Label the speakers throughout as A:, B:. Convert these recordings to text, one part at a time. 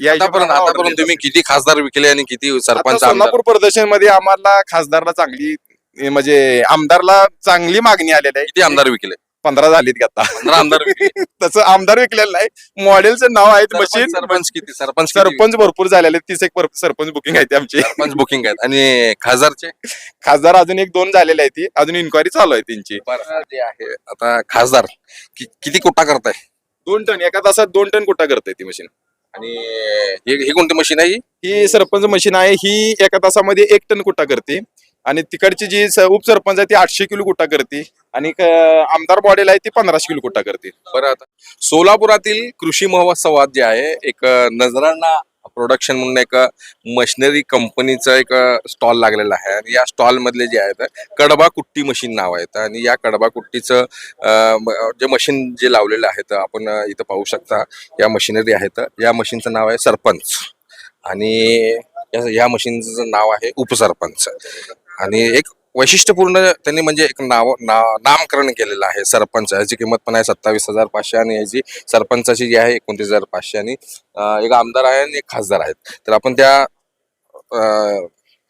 A: या
B: आतापर्यंत
A: हिशोबाने
B: आतापर्यंत तुम्ही किती खासदार विकले आणि किती
A: आता
B: सरपंच आमदार?
A: सोलापूर प्रदर्शनमध्ये आम्हाला खासदारला चांगली ए, म्हणजे आमदारला चांगली मागणी आलेली आहे.
B: किती आमदार विकले?
A: पंधरा झालीत की आता.
B: पंधरा आमदार विकले.
A: तसं आमदार विकलेलं नाही. मॉडेलचं नाव आहे
B: सरपंच
A: मशीन
B: सरपंच किती? सरपंच किती?
A: सरपंच भरपूर झालेले आहेत. तीस एक पर- सरपंच बुकिंग आहे आमची.
B: सरपंच बुकिंग आहेत. आणि खासदारचे?
A: खासदार अजून एक दोन झालेले आहेत ती. अजून इन्क्वायरी चालू आहे त्यांची.
B: बरं, जे आहे. आता खासदार कि- किती कोटा करताय?
A: दोन टन. एका तासात दोन टन कुठं करते ती मशीन
B: आणि हे हे कोणती मशीन आहे ही?
A: ही सरपंच मशीन आहे. ही एका तासामध्ये एक टन कुठा करते. आणि तिकडची जी स- उपसरपंच आहे ती आठशे किलो कुठा करते. आणि क- आमदार मॉडेल आहे ती पंधराशे किलो कुठा करते.
B: बरं आता सोलापुरातील कृषी महोत्सवात जे आहे एक नजरांना प्रोडक्शन म्हणून एक मशिनरी कंपनीचा एक स्टॉल लागलेला आहे. आणि या स्टॉल मधले जे आहेत कडबा कुट्टी मशीन नाव आहेत. आणि या कडबा कुट्टीचं जे मशीन जे लावलेलं आहेत आपण इथं पाहू शकता या मशिनरी आहेत. या मशीनचं नाव आहे सरपंच. आणि या- या मशीनचं नाव आहे उपसरपंच. आणि एक वैशिष्ट्यपूर्ण त्यांनी म्हणजे एक नाव ना- नामकरण केलेलं आहे सरपंच. याची किंमत पण आहे सत्तावीस हजार पाचशे आणि याची सरपंचाची जी आहे एकोणतीस हजार पाचशे आणि एक आमदार आहे आणि एक खासदार आहेत. तर आपण त्या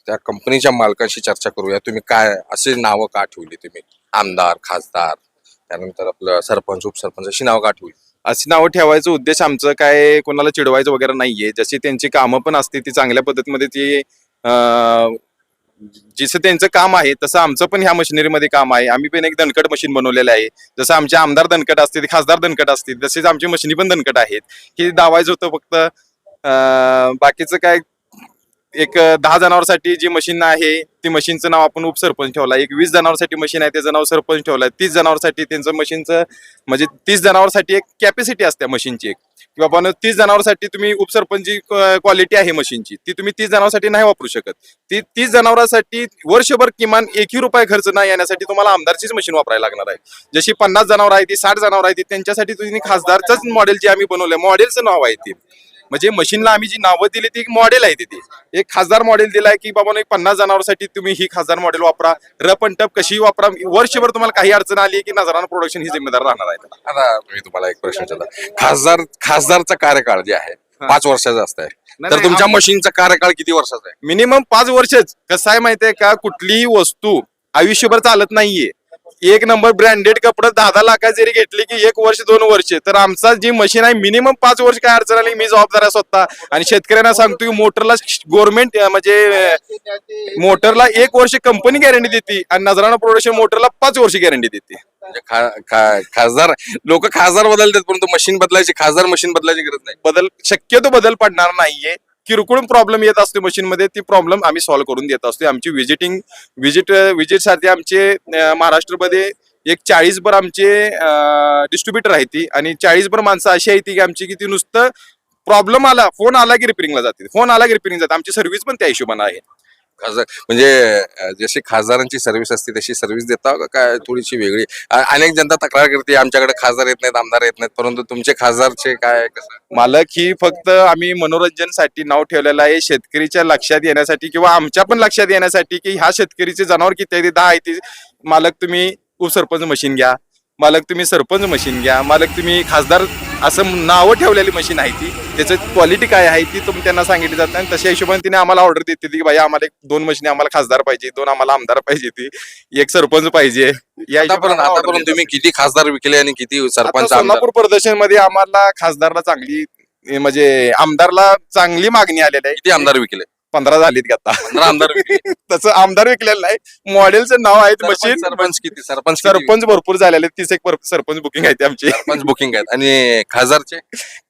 B: त्या कंपनीच्या मालकांशी चर्चा करूया. तुम्ही काय असे नावं का ठेवली तुम्ही? आमदार खासदार त्यानंतर आपलं सरपंच उपसरपंच अशी नावं का ठेवली?
A: अशी नावं ठेवायचं उद्देश आमचं काय कोणाला चिडवायचं वगैरे नाहीये. जशी त्यांची कामं पण असते ती चांगल्या पद्धतीमध्ये ती जसं त्यांचं काम आहे तसं आमचं पण ह्या मशिनरीमध्ये काम आहे. आम्ही पण एक दणकट मशीन बनवलेलं आहे. जसं आमचे आमदार दणकट असतील खासदार दणकट असतील तसेच आमची मशिनी पण दणकट आहेत. हे दावायचं होतं फक्त बाकीचं काय एक दहा जनावरसाठी जी मशीन आहे ती मशीनचं नाव आपण उपसरपंच ठेवला. एक वीस जनावरसाठी मशीन आहे त्याचं नाव सरपंच ठेवलं. तीस जनावरसाठी त्यांचं मशीनचं म्हणजे तीस जनावरसाठी एक कॅपॅसिटी असते मशीनची एक. की बाबा तीस जनावरसाठी तुम्ही उपसरपंची क्वालिटी आहे मशीनची. ती तुम्ही तीस जनावरसाठी नाही वापरू शकत. ती तीस जनावरांसाठी वर्षभर किमान एकही रुपये खर्च नाही येण्यासाठी तुम्हाला आमदारचीच मशीन वापरायला लागणार आहे. जशी पन्नास जनावर आहे ती साठ जनावर आहे ती त्यांच्यासाठी तुम्ही खासदारचंच मॉडेल जे आम्ही बनवलंय मॉडेलचं नाव आहे ते. म्हणजे मशीनला आम्ही जी नावं दिली ती मॉडेल आहे तिथे. एक खासदार मॉडेल दिलाय की बाबा एक पन्नास जनावरसाठी तुम्ही ही खासदार मॉडेल वापरा. रप आणि टप कशी वापरा. वर्षभर तुम्हाला काही अडचण आली की नजरानं प्रोडक्शन ही जिम्मेदार राहणार आहे.
B: आता मी तुम्हाला एक प्रश्न विचारला खासदार खासदारचा कार्यकाळ जे आहे पाच वर्षाचा असत तर तुमच्या मशीनचा कार्यकाळ किती वर्षाचा आहे?
A: मिनिमम पाच वर्षच. कसं आहे माहितीये का? कुठलीही वस्तू आयुष्यभर चालत नाहीये. एक नंबर ब्रँडेड कपडे दहा दहा लाखात जरी घेतली की एक वर्ष दोन वर्ष तर आमचा जी मशीन आहे मिनिमम पाच वर्ष काय अडचण आली मी जबाबदार आहे स्वतः. आणि शेतकऱ्यांना सांगतो की मोटरला गव्हर्नमेंट म्हणजे मोटरला एक वर्ष कंपनी गॅरंटी देते आणि नजराना प्रोडक्शन मोटरला पाच वर्ष गॅरंटी देते.
B: म्हणजे खा- खा- खासदार लोक खासदार बदलतात परंतु मशीन बदलायची खासदार मशीन बदलायची गरज नाही.
A: बदल शक्यतो बदल पडणार नाहीये. किरकोळ प्रॉब्लेम येत असतो मशीन मध्ये ती प्रॉब्लेम आम्ही सॉल्व्ह करून देत असतो आमची व्हिजिटिंग व्हिजिट व्हिजिटसाठी आमचे महाराष्ट्रमध्ये एक चाळीसभर आमचे डिस्ट्रीब्युटर आहे ती. आणि चाळीसभर माणसं अशी आहेत ती की आमची की ती नुसतं प्रॉब्लेम आला फोन आला की रिपेरिंगला जाते. फोन आला की रिपेरिंग जाते. आमची सर्व्हिस पण त्या हिशोबाने आहे.
B: खासदार म्हणजे जशी खासदारांची सर्व्हिस असते तशी सर्व्हिस देता का? काय थोडीशी वेगळी. अनेक जनता तक्रार करते आमच्याकडे खासदार येत नाहीत आमदार येत नाहीत परंतु तुमचे खासदारचे काय कसं?
A: मालक ही फक्त आम्ही मनोरंजनसाठी नाव ठेवलेलं आहे शेतकरीच्या लक्षात येण्यासाठी किंवा आमच्या पण लक्षात येण्यासाठी की ह्या शेतकरीचे जनावर किती आहे ते दहा आहे ते मालक तुम्ही उपसरपंच मशीन घ्या. मालक तुम्ही सरपंच मशीन घ्या मालक तुम्ही खासदार असं नावं ठेवलेली मशीन आहे ती त्याचं क्वालिटी काय आहे ती तुम्ही त्यांना सांगितली जाते आणि तशा हिशोबाने तिने आम्हाला ऑर्डर देते की भाई आम्हाला एक दोन मशीन आम्हाला खासदार पाहिजे दोन आम्हाला आमदार पाहिजे ती एक सरपंच पाहिजे. या
B: आतापर्यंत आतापर्यंत. तुम्ही किती खासदार विकले आणि किती सरपंच आमदार?
A: सोलापूर प्रदर्शनमध्ये आम्हाला खासदारला चांगली म्हणजे आमदारला चांगली मागणी आलेली आहे.
B: किती आमदार विकले?
A: पंधरा झालीत की आता.
B: पंधरा आमदार विकले.
A: तसं आमदार विकलेलं नाही. मॉडेलचं नाव आहे
B: सरपंच
A: मशीन
B: सरपंच किती? सरपंच किती?
A: सरपंच भरपूर झालेले आहेत. तीस एक सरपंच बुकिंग आहे आमची.
B: सरपंच बुकिंग आहेत. आणि खासदारचे?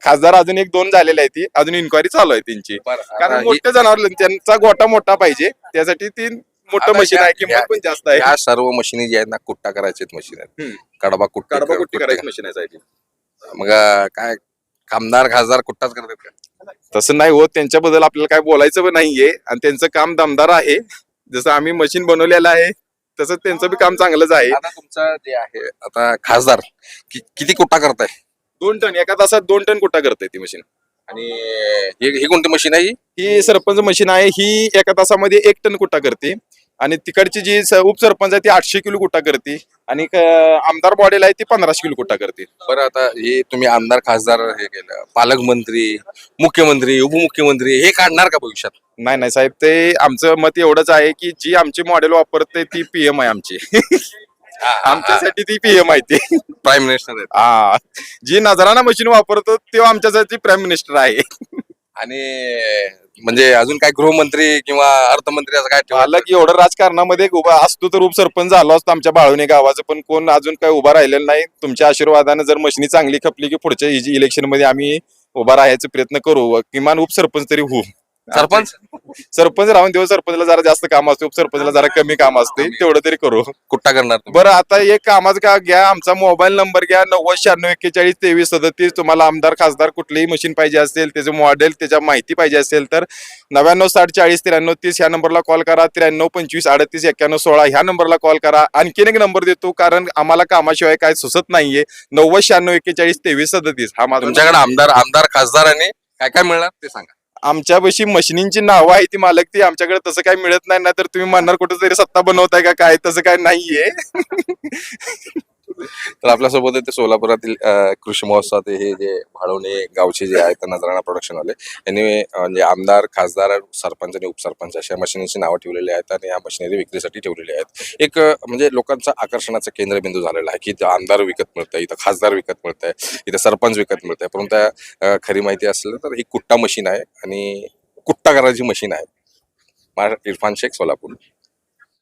A: खासदार अजून एक दोन झालेले आहेत ती. अजून इन्क्वायरी चालू आहे त्यांची. कारण
B: ही-
A: मोठे जनावर त्यांचा गोटा मोठा पाहिजे. त्यासाठी ती मोठं
B: आता
A: मशीन
B: या-
A: आहे किंमत पण जास्त आहे.
B: या सर्व मशीनी जी आहेत ना कुट्टा करायचे मशीन आहेत.
A: हम्म.
B: कडबा कुट्टी
A: कडबा कुट्टी
B: कुट्टी
A: करायची मशीन आहे साहेब.
B: मग अं, काय कामदार खासदार कुट्टाच करतात का?
A: तसं नाही होत. त्यांच्याबद्दल आपल्याला काय बोलायचं पण नाहीये. आणि त्यांचं काम दमदार आहे. जसं आम्ही मशीन बनवलेलं आहे तसं त्यांचं बी काम चांगलंच आहे.
B: आता तुमचं जे आहे आता खासदार कि- किती कुट्टा करताय?
A: दोन टन एका तासात दोन टन कुठा करते ती मशीन?
B: आणि हे ही कोणती मशीन आहे ही?
A: ही सरपंच मशीन आहे. ही एका तासामध्ये एक टन कुठा करते? आणि तिकडची जी उपसरपंच आहे ती आठशे किलो कुटा करते. आणि आमदार बॉडीला आहे ती पंधराशे किलो कुटा करते.
B: बरं आता हे तुम्ही आमदार खासदार हे केलं. पालकमंत्री मुख्यमंत्री उपमुख्यमंत्री हे काढणार का भविष्यात?
A: नाही नाही साहेब ते आमचं मत एवढंच आहे की जी आमची मॉडेल वापरते ती पीएम आहे आमची. आमच्यासाठी ती पीएम आहे ती.
B: प्राईम मिनिस्टर आहेत.
A: हा. जी नजराना मशीन वापरतो तो आमच्यासाठी प्राईम मिनिस्टर आहे.
B: आणि म्हणजे अजून काय गृहमंत्री किंवा अर्थमंत्री असं काय ठेवलं
A: की एवढं राजकारणामध्ये उभा असतो तर उपसरपंच झालो असतो आमच्या बाळवणे गावाचं पण कोण अजून काय उभा राहिलेलं नाही. तुमच्या आशीर्वादानं जर मशिनी चांगली खपली की पुढच्या इलेक्शनमध्ये आम्ही उभा राहायचा प्रयत्न करू. किमान उपसरपंच तरी होऊ.
B: सरपंच?
A: सरपंच राहून देऊ सरपंचला जरा जास्त काम असते उपसरपंचला जरा कमी काम असते तेवढं तरी करू.
B: कुठ्टा करणार तुम्ही?
A: बरं आता एक कामाचं का घ्या आमचा मोबाईल नंबर घ्या नव्वद शहाण्णव एक्केचाळीस तेवीस सदतीस तुम्हाला आमदार खासदार कुठलीही मशीन पाहिजे असेल त्याचं मॉडेल त्याच्या माहिती पाहिजे असेल तर नव्याण्णव साठ चाळीस त्र्याण्णव तीस ह्या नंबरला कॉल करा त्र्याण्णव पंचवीस अडतीस एक्क्याण्णव सोळा ह्या नंबरला कॉल करा. आणखीन एक नंबर देतो कारण आम्हाला कामाशिवाय काय सुचत नाहीये. नव्वद शहाण्णव एक्केचाळीस तेवीस सदतीस हा माझा
B: तुमच्याकडे आमदार आमदार खासदार आणि काय काय मिळणार ते सांगा.
A: आमच्यापाशी मशिनींची नावं आहे ती मालक ती आमच्याकडे तसं काही मिळत नाही ना तर तुम्ही म्हणणार कुठं तरी सत्ता बनवताय का काय? तसं काय नाहीये.
B: तर आपल्यासोबत ते सोलापुरातील कृषी महोत्सवात हे जे भाडवणे गावचे जे आहेत नजराणा प्रोडक्शन वाले. यांनी म्हणजे आमदार खासदार सरपंच आणि उपसरपंच अशा मशिनीची नावं ठेवलेली आहेत आणि या मशिनरी विक्रीसाठी ठेवलेली आहेत. एक म्हणजे लोकांचा आकर्षणाचा केंद्रबिंदू झालेला आहे की इथं आमदार विकत मिळतंय इथं खासदार विकत मिळतंय इथं सरपंच विकत मिळत आहे परंतु खरी माहिती असेल तर ही कुट्टा मशीन आहे आणि कुट्टा करायची मशीन आहे. इरफान शेख सोलापूर.